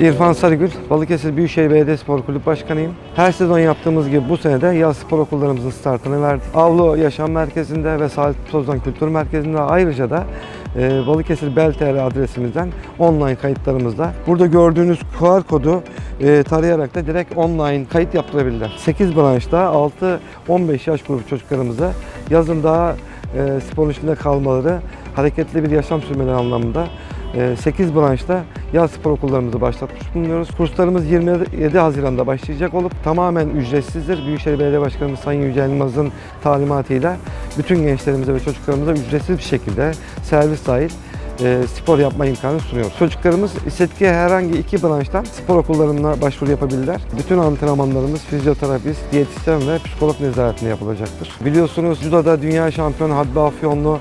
İrfan Sarıgül, Balıkesir Büyükşehir Belediye Spor Kulüp Başkanıyım. Her sezon yaptığımız gibi bu sene de yaz spor okullarımızın startını verdik. Avlu Yaşam Merkezi'nde ve Salih Tozdan Kültür Merkezi'nde ayrıca da e, Balıkesir Bel.tr adresimizden online kayıtlarımızda. Burada gördüğünüz QR kodu e, tarayarak da direkt online kayıt yaptırabilirler. 8 branşta 6-15 yaş grubu çocuklarımıza yazın daha e, sporun içinde kalmaları, hareketli bir yaşam sürmeleri anlamında 8 branşta yaz spor okullarımızı başlatmış bulunuyoruz. Kurslarımız 27 Haziran'da başlayacak olup tamamen ücretsizdir. Büyükşehir Belediye Başkanımız Sayın Yücel Yılmaz'ın talimatıyla bütün gençlerimize ve çocuklarımıza ücretsiz bir şekilde servis dahil e, spor yapma imkanı sunuyoruz. Çocuklarımız istedikleri herhangi iki branştan spor okullarına başvuru yapabilirler. Bütün antrenmanlarımız fizyoterapist, diyetisyen ve psikolog nezaretinde yapılacaktır. Biliyorsunuz judoda dünya şampiyonu Hadbi Afyonlu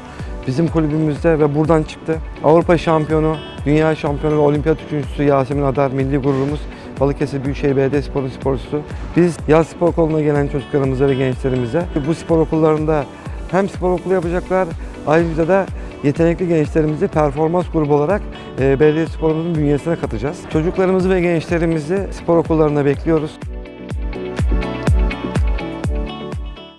bizim kulübümüzde ve buradan çıktı. Avrupa şampiyonu, dünya şampiyonu ve olimpiyat üçüncüsü Yasemin Adar milli gururumuz. Balıkesir Büyükşehir Belediye Spor'un sporcusu. Biz yaz spor okuluna gelen çocuklarımıza ve gençlerimize bu spor okullarında hem spor okulu yapacaklar ayrıca da yetenekli gençlerimizi performans grubu olarak e, belediye sporumuzun bünyesine katacağız. Çocuklarımızı ve gençlerimizi spor okullarına bekliyoruz.